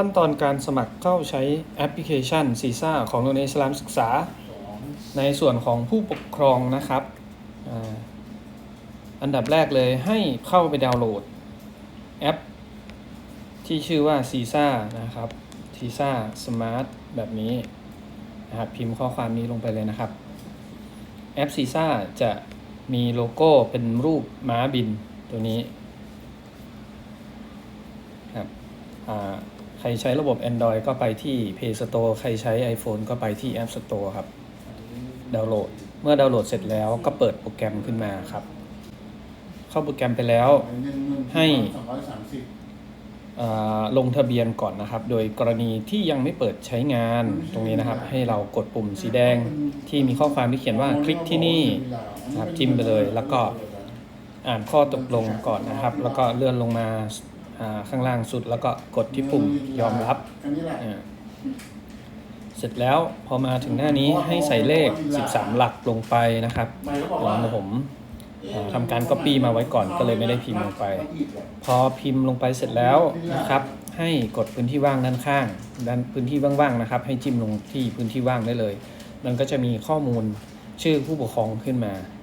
ขั้นตอนการสมัครเข้าใช้แอปพลิเคชันซีซ่าของโรงเรียนอิสลามศึกษา ในส่วนของผู้ปกครองนะครับอาอันดับแรกเลยให้เข้าไปดาวน์โหลดแอป ที่ชื่อว่าซีซ่านะครับซีซ่าสมาร์ทแบบนี้นะครับพิมพ์ข้อความนี้ลงไปเลยนะครับ แอปซีซ่าจะมีโลโก้เป็นรูปม้าบินตัวนี้ครับอ่า ใครใช้ระบบ Android ก็ไปที่ Play Store ใครใช้ iPhone ก็ไปที่ App Store ครับ ดาวน์โหลด เมื่อดาวน์โหลดเสร็จแล้วก็เปิดโปรแกรมขึ้นมาครับ เข้าโปรแกรมไปแล้วให้ลงทะเบียนก่อนนะครับ โดยกรณีที่ยังไม่เปิดใช้งานตรงนี้นะครับ ให้เรากดปุ่มสีแดงที่มีข้อความที่เขียนว่าคลิกที่นี่นะครับจิ้มไปเลย แล้วก็อ่านข้อตกลงก่อนนะครับ แล้วก็เลื่อนลงมา ข้างล่างสุดแล้วก็กดที่ปุ่มยอมรับอันนี้แหละอ่าเสร็จแล้วพอมาถึงหน้านี้ให้ใส่เลข 13 หลักลงไปนะครับไปแล้วบอกลอว่างมาผมอ่าทำการ Copy มาไว้ก่อนก็เลยไม่ได้พิมพ์ลงไป พอพิมพ์ลงไปเสร็จแล้วนะครับ ให้กดพื้นที่ว่างด้านข้าง ด้านพื้นที่ว่างๆนะครับ ให้จิ้มลงที่พื้นที่ว่างได้เลย มันก็จะมีข้อมูลชื่อผู้ปกครองขึ้นมาอ่า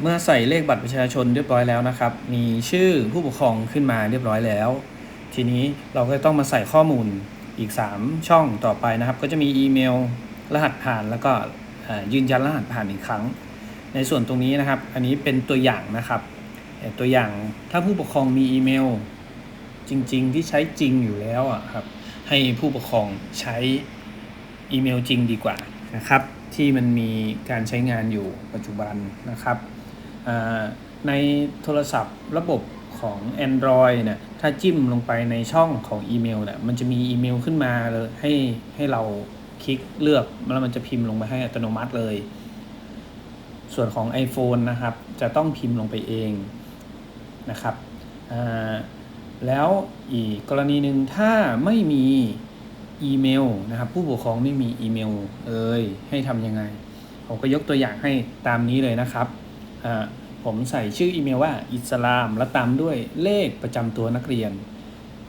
เมื่อใส่เลขบัตรประชาชนเรียบร้อยแล้วนะครับ มีชื่อผู้ปกครองขึ้นมาเรียบร้อยแล้ว ทีนี้เราก็ต้องมาใส่ข้อมูลอีก 3 ช่องต่อไปนะครับ ก็จะมีอีเมล รหัสผ่านแล้วก็ยืนยันรหัสผ่านอีกครั้ง ในส่วนตรงนี้นะครับ อันนี้เป็นตัวอย่างนะครับ ตัวอย่างถ้าผู้ปกครองมีอีเมล จริง ๆ ที่ใช้จริงอยู่แล้วอะครับให้ผู้ปกครองใช้อีเมลจริงดีกว่านะครับ ที่มันมีการใช้งานอยู่ปัจจุบันนะครับในโทรศัพท์ระบบของ Android เนี่ยถ้าจิ้มลงไปในช่องของอีเมลเนี่ยมันจะมีอีเมลขึ้นมาเลยให้ให้เราคลิกเลือกแล้วมันจะพิมพ์ลงไปให้อัตโนมัติเลย ส่วนของ iPhone นะครับ จะต้องพิมพ์ลงไปเองนะครับแล้วอีกกรณีหนึ่งถ้าไม่มี อีเมลนะครับ ผู้ปกครองไม่มีอีเมลเอ่ยให้ทำยังไง ผมก็ยกตัวอย่างให้ตามนี้เลยนะครับผมใส่ชื่ออีเมลว่าอิสลามแล้วตามด้วยเลขประจำตัวนักเรียน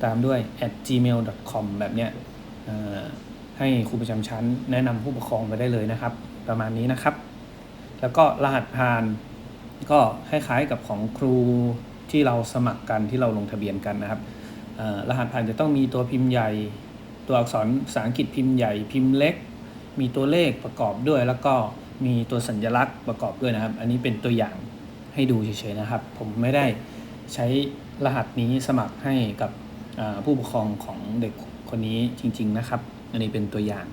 ตามด้วย at gmail.com แบบเนี้ยให้ครูประจำชั้นแนะนำผู้ปกครองไปได้เลยนะครับ ประมาณนี้นะครับ แล้วก็รหัสผ่านก็คล้ายๆกับของครูที่เราสมัครกันที่เราลงทะเบียนกันนะครับรหัสผ่านจะต้องมีตัวพิมพ์ใหญ่ ตัวอักษรภาษาอังกฤษพิมพ์ใหญ่พิมพ์เล็ก มีตัวเลขประกอบด้วย แล้วก็มีตัวสัญลักษณ์ประกอบด้วยนะครับ อันนี้เป็นตัวอย่างให้ดูเฉยๆนะครับ ผมไม่ได้ใช้รหัสนี้สมัครให้กับผู้ปกครองของเด็กคนนี้จริง ๆนะครับ อันนี้เป็นตัวอย่าง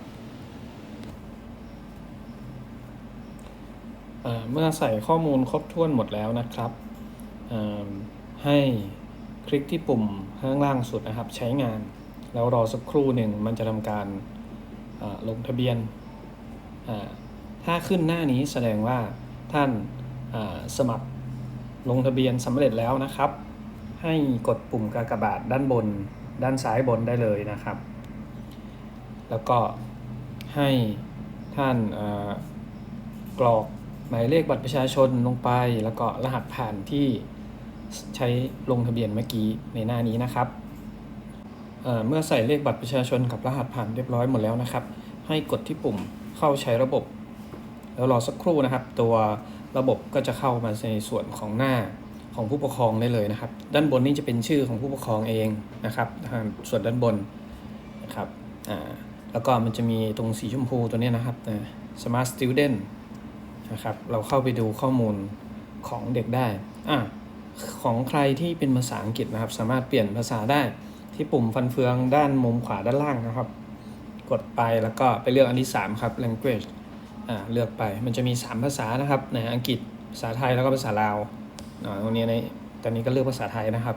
เมื่อใส่ข้อมูลครบถ้วนหมดแล้วนะครับ ให้คลิกที่ปุ่มข้างล่างสุดนะครับ ใช้งาน แล้วรอสักครู่หนึ่งมันจะทำการลงทะเบียน ถ้าขึ้นหน้านี้แสดงว่าท่านสมัครลงทะเบียนสำเร็จแล้วนะครับ ให้กดปุ่มกากบาทด้านบน ด้านซ้ายบนได้เลยนะครับ แล้วก็ให้ท่านกรอกหมายเลขบัตรประชาชนลงไป แล้วก็รหัสผ่านที่ใช้ลงทะเบียนเมื่อกี้ในหน้านี้นะครับ เมื่อใส่เลขบัตรประชาชนกับรหัสผ่านเรียบร้อยหมดแล้วนะครับ ให้กดที่ปุ่มเข้าใช้ระบบ แล้วรอสักครู่นะครับ ตัวระบบก็จะเข้ามาในส่วนของหน้าของผู้ปกครองได้เลยนะครับ ด้านบนนี่จะเป็นชื่อของผู้ปกครองเองนะครับทางส่วนด้านบนนะครับอ่าแล้วก็มันจะมีตรงสีชมพูตัวนี้นะครับนะ Smart Student นะครับเราเข้าไปดูข้อมูลของเด็กได้อะของใครที่เป็นภาษาอังกฤษนะครับ สามารถเปลี่ยนภาษาได้ ที่ปุ่มฟันเฟืองด้านมุมขวาด้านล่างนะครับ กดไปแล้วก็ไปเลือกอันที่ 3 ครับ language อ่าเลือกไปมันจะมี 3 ภาษานะครับในอังกฤษภาษาไทยแล้วก็ภาษาลาวอ่าตรงนี้ในตอนนี้ก็เลือกภาษาไทยนะครับ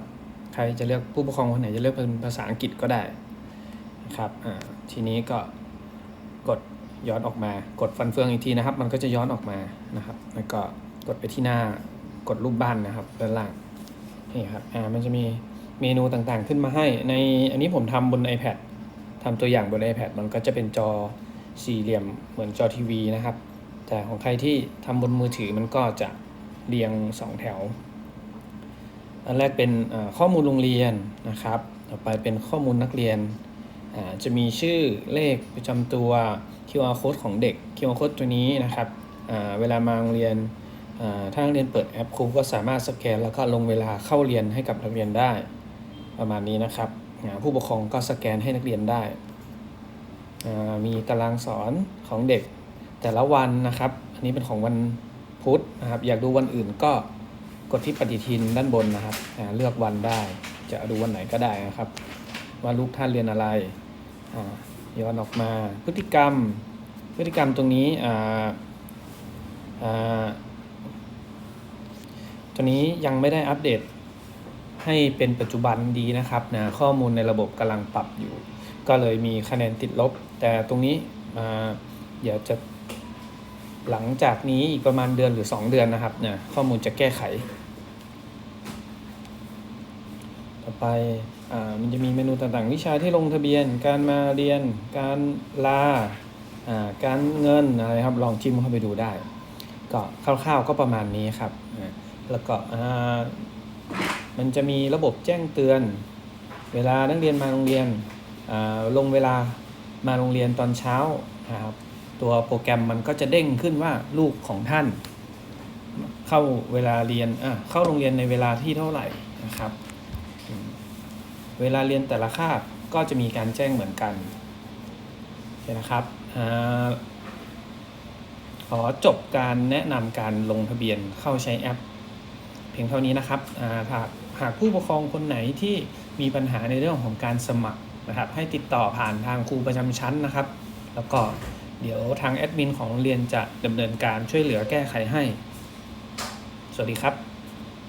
ใครจะเลือกผู้ปกครองคนไหนจะเลือกเป็นภาษาอังกฤษก็ได้นะครับอ่าทีนี้ก็กดย้อนออกมากดฟันเฟืองอีกทีนะครับ มันก็จะย้อนออกมานะครับ แล้วก็กดไปที่หน้ากดรูปบ้านนะครับด้านล่างนี่ครับอ่ามันจะมี เมนูต่างๆขึ้นมาให้ ในอันนี้ผมทำบน iPad ทำตัวอย่างบน iPad มันก็จะเป็นจอสี่เหลี่ยมเหมือนจอทีวีนะครับ แต่ของใครที่ทำบนมือถือมันก็จะเรียง 2 แถว อันแรกเป็นข้อมูลโรงเรียนนะครับ ต่อไปเป็นข้อมูลนักเรียน จะมีชื่อเลขประจำตัว QR code ของเด็ก QR code ตัวนี้นะครับ เวลามาโรงเรียนอ่าถ้านักเรียนเปิดแอปครูก็สามารถสแกนแล้วก็ลงเวลาเข้าเรียนให้กับนักเรียนได้ ประมาณนี้นะครับผู้ปกครองก็สแกนให้นักเรียนได้ มีตารางสอนของเด็กแต่ละวันนะครับ อันนี้เป็นของวันพุธนะครับ อยากดูวันอื่นก็กดที่ปฏิทินด้านบนนะครับ เลือกวันได้ จะดูวันไหนก็ได้นะครับ ว่าลูกท่านเรียนอะไรย้อนออกมาพฤติกรรม พฤติกรรมตรงนี้อ่าอ่าตัวนี้ยังไม่ได้อัปเดต ให้เป็นปัจจุบันดีนะครับนะข้อมูลในระบบกำลังปรับอยู่ ก็เลยมีคะแนนติดลบ แต่ตรงนี้อ่าเดี๋ยวจะหลังจากนี้อีกประมาณเดือนหรือ 2 เดือนนะครับนะข้อมูลจะแก้ไข ต่อไปอ่ามันจะมีเมนูต่างๆ วิชาที่ลงทะเบียน การมาเรียน การลาอ่าการเงินอะไรครับลองจิ้มเข้าไปดูได้ ก็คร่าวๆก็ประมาณนี้ครับอ่าแล้วก็อ่า มันจะมีระบบแจ้งเตือน เวลานักเรียนมาโรงเรียนลงเวลามาโรงเรียนตอนเช้านะครับตัวโปรแกรมมันก็จะเด้งขึ้นว่าลูกของท่าน เข้าเวลาเรียนเข้าโรงเรียนในเวลาที่เท่าไหร่นะครับ เวลาเรียนแต่ละคาบก็จะมีการแจ้งเหมือนกันโอเคนะครับอขอจบการแนะนำการลงทะเบียนเข้าใช้แอป เพียงเท่านี้นะครับอ่า หากผู้ปกครองคนไหนที่มีปัญหาในเรื่องของการสมัครนะครับ ให้ติดต่อผ่านทางครูประจำชั้นนะครับ แล้วก็เดี๋ยวทางแอดมินของโรงเรียนจะดำเนินการช่วยเหลือแก้ไขให้ สวัสดีครับ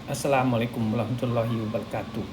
อัสสลามุอะลัยกุมวะเราะห์มะตุลลอฮิวะบะเราะกาตุฮ์